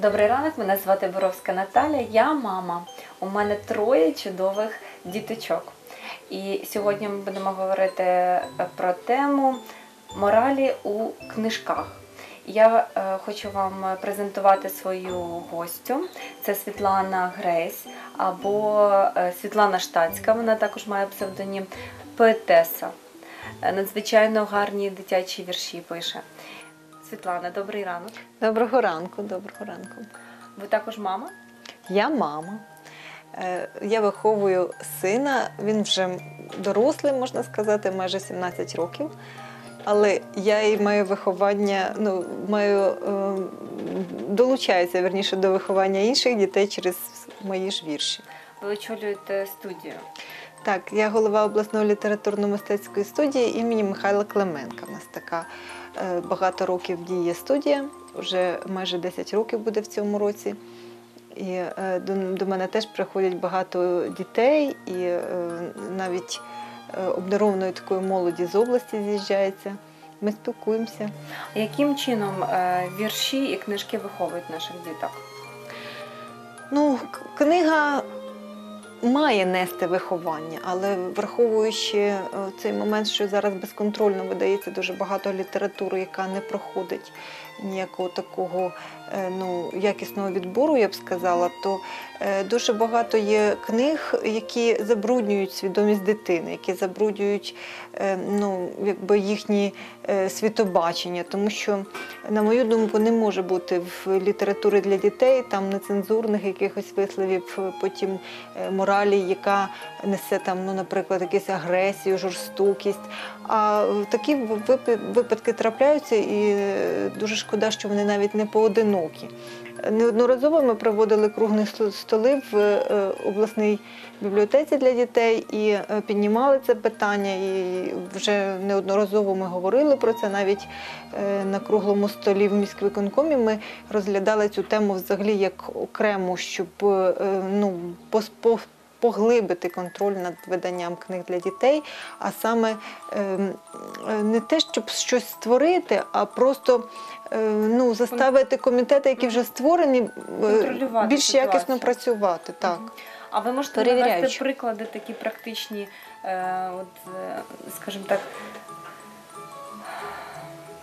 Добрий ранок, мене звати Боровська Наталя, я мама. У мене троє чудових діточок. І сьогодні ми будемо говорити е, про тему моралі у книжках. Я е, хочу вам презентувати свою гостю. Це Світлана Грейс або е, Світлана Штацька. Вона також має псевдонім поетеса. Надзвичайно гарні дитячі вірші пише. Світлана, добрий ранок. Доброго ранку, доброго ранку. Ви також мама? Я мама. Е, Я виховую сина, він вже дорослий, можна сказати, майже 17 років. Але я і маю виховання, ну, маю, е, долучаюся верніше до виховання інших дітей через мої ж вірші. Ви очолюєте студію. Так, я голова обласної літературно-мистецької студії імені Михайла Клименка. У нас така багато років діє студія, вже майже 10 років буде в цьому році. І е, до, мене теж приходять багато дітей, і е, навіть е, обдарованої такої молоді з області з'їжджається. Ми спілкуємося. Яким чином е, вірші і книжки виховують наших діток? Ну, книга має нести виховання, але враховуючи е, цей момент, що зараз безконтрольно видається дуже багато літератури, яка не проходить ніякого такого е, ну, якісного відбору, я б сказала, то е, дуже багато є книг, які забруднюють свідомість дитини, які забруднюють е, ну, якби їхні світобачення, тому що на мою думку, не може бути в літературі для дітей там нецензурних якихось висловів, потім моралі, яка несе там, ну, наприклад, якусь агресію, жорстокість. А такі випадки трапляються, і дуже шкода, що вони навіть не поодинокі. Неодноразово ми проводили круглі сто- столи в е, обласній бібліотеці для дітей і е, піднімали це питання. І вже неодноразово ми говорили про це. Навіть е, на круглому столі в міськвиконкомі ми розглядали цю тему взагалі як окрему, щоб ну, поглибити контроль над виданням книг для дітей, а саме ем, е, не те, щоб щось створити, а просто е, ну, заставити комітети, які вже створені, е, більш ситуацію. якісно працювати. Так. А ви можете навести приклади такі практичні, от, скажімо так,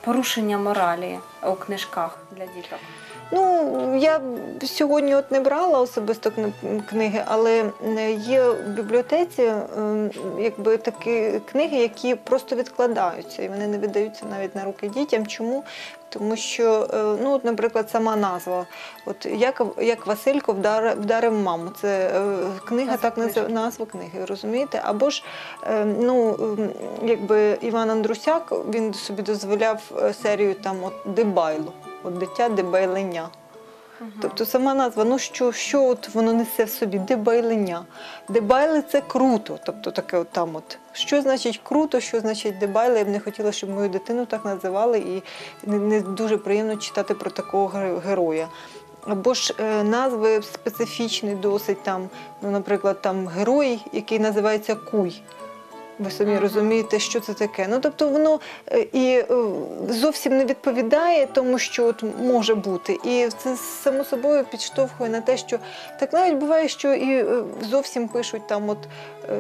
порушення моралі у книжках для діток? Ну, я сьогодні от не брала особисто кни- книги, але е, є в бібліотеці е, якби такі книги, які просто відкладаються, і вони не віддаються навіть на руки дітям. Чому? Тому що, е, ну, от, наприклад, сама назва, от як, як Василько вдарив, вдарив маму. Це книга, Назва так назив, книжки. назва книги, розумієте? Або ж ну, якби Іван Андрусяк він собі дозволяв серію там от Дебайло. От дитя дебайленя. Тобто сама назва, ну що, що от воно несе в собі? Дебайлення. Дебайли це круто. Тобто таке от там от. Що значить круто, що значить дебайли? Я б не хотіла, щоб мою дитину так називали, і не, не дуже приємно читати про такого героя. Або ж е, назви специфічні досить там, ну, наприклад, там герой, який називається Куй. Ви самі Ага. розумієте, що це таке. Ну тобто воно е, і е, зовсім не відповідає тому, що от може бути. І це само собою підштовхує на те, що так навіть буває, що і е, зовсім пишуть там, от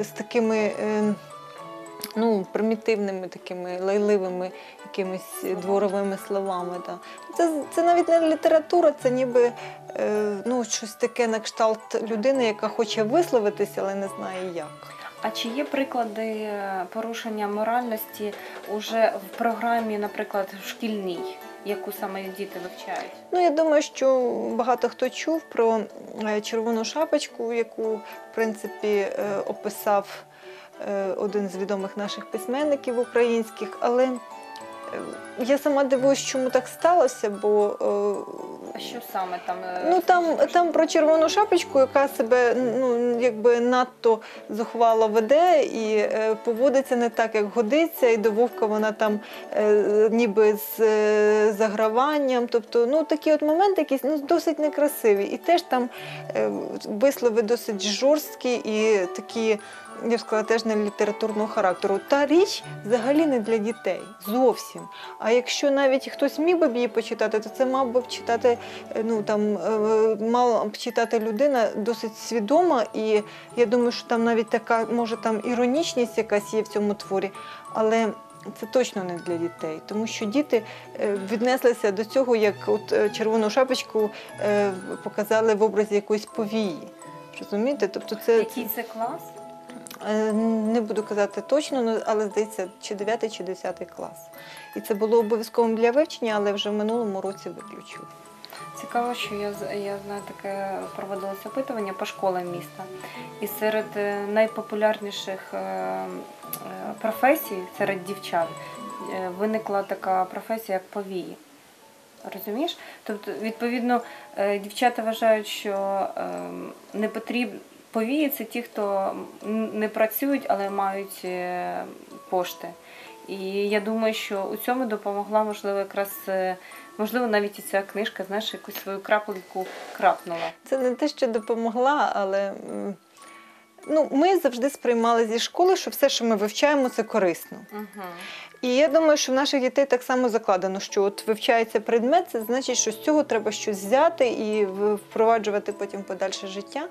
з такими. Ну, примітивними такими лайливими якимись дворовими словами. Да. Це, це навіть не література, це ніби е, ну, щось таке на кшталт людини, яка хоче висловитися, але не знає як. А чи є приклади порушення моральності уже в програмі, наприклад, шкільній, яку саме діти вивчають? Ну, я думаю, що багато хто чув про е, червону шапочку, яку, в принципі, е, описав е, один з відомих наших письменників українських. Але я сама дивуюсь, чому так сталося, бо А що саме там? е, Ну там, там про червону шапочку, яка себе ну якби надто зухвало веде і е, поводиться не так, як годиться, і до вовка вона там е, ніби з е, заграванням. Тобто, ну такі от моменти якісь ну досить некрасиві. І теж там е, вислови досить жорсткі і такі, я б сказала, теж не літературного характеру. Та річ взагалі не для дітей зовсім. А якщо навіть хтось міг би її почитати, то це мав би читати, е, ну там е, мала б читати людина досить свідома, і я думаю, що там навіть така, може, там іронічність якась є в цьому творі, але. Це точно не для дітей, тому що діти е, віднеслися до цього, як от червону шапочку показали в образі якоїсь повії. Розумієте? Тобто це Який це клас? Е, Не буду казати точно, ну, але здається, чи 9, чи 10 клас. І це було обов'язковим для вивчення, але вже в минулому році виключили. Цікаво, що я я знаю таке проводилось опитування по школам міста. І серед е, найпопулярніших е, професій серед дівчат виникла така професія, як повії. Розумієш? Тобто, відповідно, дівчата вважають, що ем, не потрібно. Повії це ті, хто не працюють, але мають е, пошти. І я думаю, що у цьому допомогла, можливо, якраз е, можливо, навіть і ця книжка, знаєш, якусь свою крапельку крапнула. Це не те, що допомогла, але ну, ми завжди сприймали зі школи, що все, що ми вивчаємо, це корисно. Угу. І я думаю, що в наших дітей так само закладено, що от вивчається предмет, це значить, що з цього треба щось взяти і впроваджувати потім подальше життя.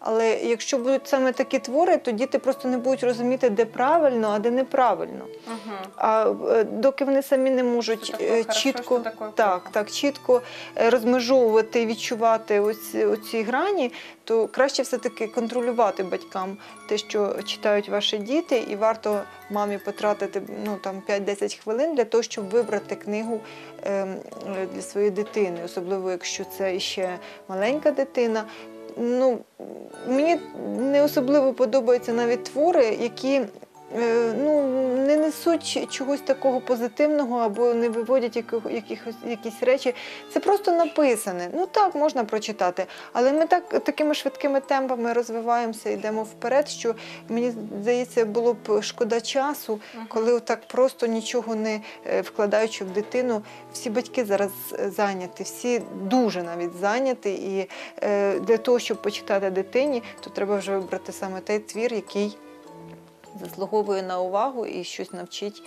Але якщо будуть саме такі твори, то діти просто не будуть розуміти, де правильно, а де неправильно. Угу. А е, доки вони самі не можуть е, хорошо, чітко що так, так, чітко е, розмежовувати відчувати ось оці грані, то краще все-таки контролювати батькам те, що читають ваші діти, і варто мамі потратити ну, там, 5-10 хвилин для того, щоб вибрати книгу ем, для своєї дитини, особливо якщо це ще маленька дитина. Ну, мені не особливо подобаються навіть твори, які ну, не несуть чогось такого позитивного або не виводять яких- якихось якісь речі. Це просто написане. Ну так можна прочитати, але ми так такими швидкими темпами розвиваємося, йдемо вперед. Що мені здається, було б шкода часу, коли отак просто нічого не е, вкладаючи в дитину. Всі батьки зараз е, зайняті, всі дуже навіть зайняті. І е, для того, щоб почитати дитині, то треба вже вибрати саме той твір, який заслуговує на увагу і щось навчить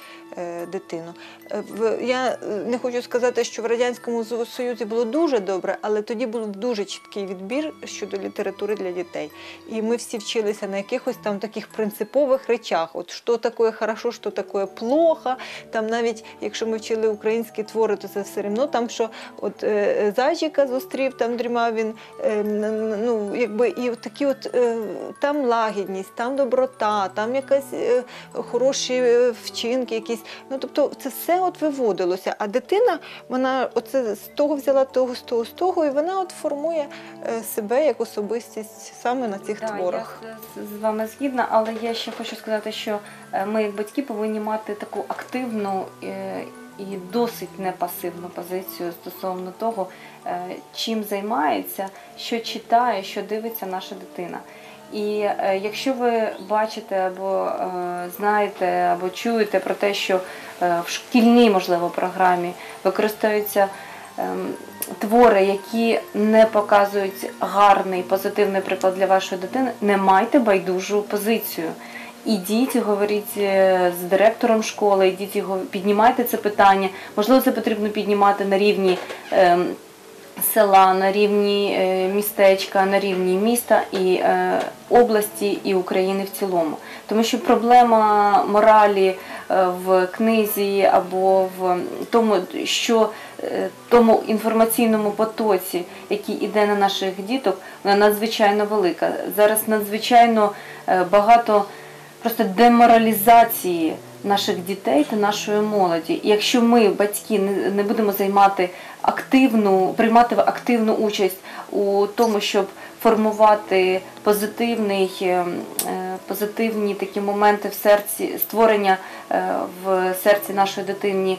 дитину. Е, я е, не хочу сказати, що в Радянському Союзі було дуже добре, але тоді був дуже чіткий відбір щодо літератури для дітей. І ми всі вчилися на якихось там таких принципових речах. От що таке хорошо, що таке плохо. Там навіть якщо ми вчили українські твори, то це все одно там, що от е, зайчика зустрів, там дрімав він. Е, ну, якби, і такі от е, там лагідність, там доброта, там якась е, хороші е, вчинки, якісь. Ну тобто це все от виводилося. А дитина, вона оце з того взяла того, з того, з того, і вона от формує е, себе як особистість саме на цих Да, творах. я з, вами згідна, але я ще хочу сказати, що е, ми, як батьки, повинні мати таку активну е, і досить непасивну позицію стосовно того, чим займається, що читає, що дивиться наша дитина. І е, якщо ви бачите або е, знаєте, або чуєте про те, що е, в шкільній, можливо, програмі використовуються ем, твори, які не показують гарний позитивний приклад для вашої дитини, не майте байдужу позицію. Ідіть, говоріть з директором школи, ідіть і го- піднімайте це питання. Можливо, це потрібно піднімати на рівні ем, села, на рівні е, містечка, на рівні міста і е, області і України в цілому. Тому що проблема моралі е, в книзі або в тому, що тому інформаційному потоці, який іде на наших діток, вона надзвичайно велика. Зараз надзвичайно багато просто деморалізації наших дітей та нашої молоді. Якщо ми, батьки, не, будемо займати активну, приймати активну участь у тому, щоб формувати позитивний, е, е, позитивні такі моменти в серці, створення е, в серці нашої дитини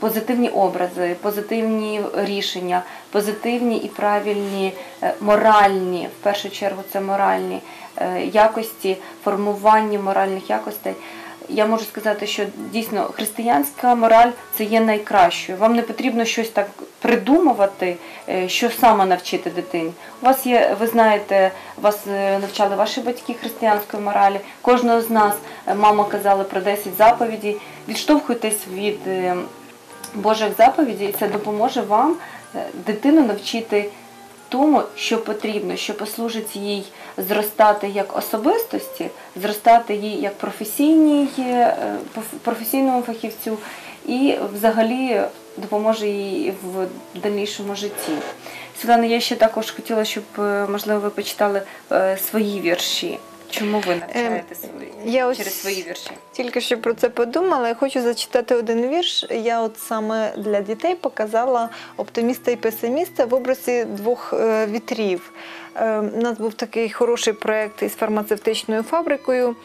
позитивні образи, позитивні рішення, позитивні і правильні моральні, в першу чергу це моральні якості, формування моральних якостей. Я можу сказати, що дійсно християнська мораль це є найкращою. Вам не потрібно щось так придумувати, е, що саме навчити дитині. У вас є, ви знаєте, вас е, навчали ваші батьки християнської моралі. Кожного з нас е, мама казала про 10 заповідей. Відштовхуйтесь від Божих заповідей, і це допоможе вам дитину навчити тому, що потрібно, що послужить їй зростати як особистості, зростати їй як професійній, е, професійному фахівцю, і взагалі допоможе їй в дальнішому житті. Світлана, я ще також хотіла, щоб е, можливо ви почитали е, свої вірші. Чому ви навчаєте свої я ось- через свої вірші? Тільки що про це подумала. Я хочу зачитати один вірш. Я от саме для дітей показала оптиміста і песиміста в образі двох е, вітрів. Е, у нас був такий хороший проект із фармацевтичною фабрикою.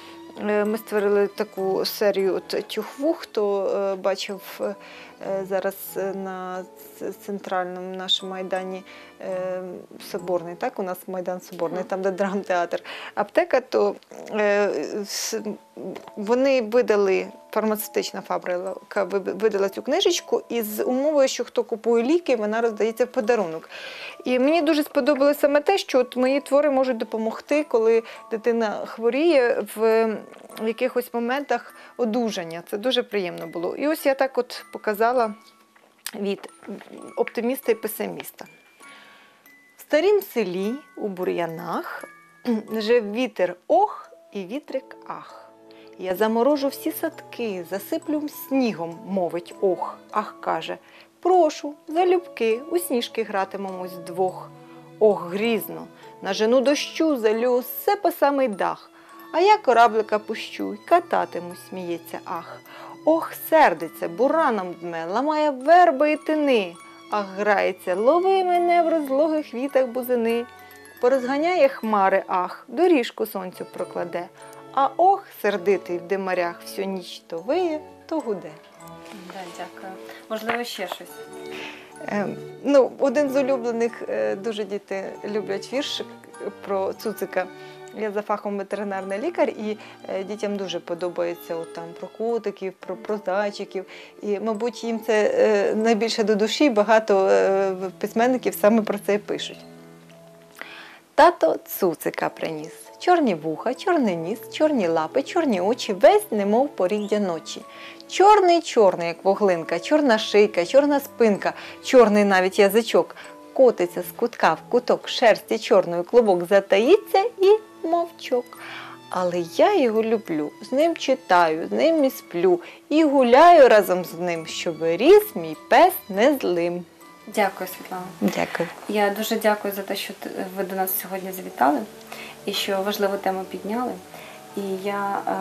Е, Ми створили таку серію от тюхву, хто е, бачив е, зараз на центральному нашому майдані Соборний, так? У нас майдан Соборний, там, де драмтеатр. Аптека, то вони видали, фармацевтична фабрика видала цю книжечку із умовою, що хто купує ліки, вона роздається в подарунок. І мені дуже сподобалося саме те, що от мої твори можуть допомогти, коли дитина хворіє в якихось моментах одужання. Це дуже приємно було. І ось я так от показала від оптиміста і песиміста. В старім селі у бур'янах жив вітер ох і вітрик ах. Я заморожу всі садки, засиплю снігом, мовить ох, ах каже. Прошу, залюбки, у сніжки гратимемось вдвох. Ох, грізно, на жену дощу залю все по самий дах, а я кораблика пущу й кататимусь, сміється ах. Ох, сердиться, бураном дме, ламає верби і тини. Ах, грається, лови мене в розлогих вітах бузини. Порозганяє хмари, ах, доріжку сонцю прокладе. А ох, сердитий в димарях всю ніч то виє, то гуде. Да, дякую. Можливо, ще щось. Е, ну, один з улюблених е, дуже діти люблять вірш про цуцика. Я за фахом ветеринарний лікар, і е, дітям дуже подобається от там про котиків, про, про зайчиків. І, мабуть, їм це е, найбільше до душі. Багато е, письменників саме про це і пишуть. Тато цуцика приніс. Чорні вуха, чорний ніс, чорні лапи, чорні очі, весь немов поріддя ночі. Чорний, чорний, як вуглинка, чорна шийка, чорна спинка, чорний навіть язичок. Котиться з кутка в куток шерсті чорної клубок затаїться і мовчок. Але я його люблю, з ним читаю, з ним і сплю, і гуляю разом з ним, щоб ріс мій пес не злим. Дякую, Світлана. Дякую. Я дуже дякую за те, що ви до нас сьогодні завітали і що важливу тему підняли. І я е,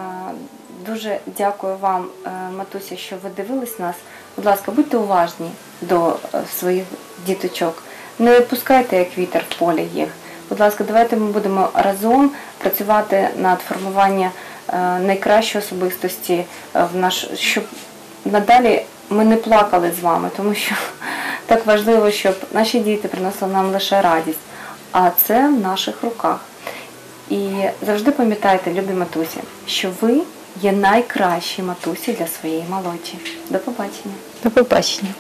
дуже дякую вам, е, матуся, що ви дивились нас. Будь ласка, будьте уважні до е, своїх діточок. Не пускайте як вітер в полі їх. Будь ласка, давайте ми будемо разом працювати над формуванням найкращої особистості в наш, щоб надалі ми не плакали з вами, тому що так важливо, щоб наші діти приносили нам лише радість, а це в наших руках. І завжди пам'ятайте, любі матусі, що ви є найкращі матусі для своєї молоді. До побачення. До побачення.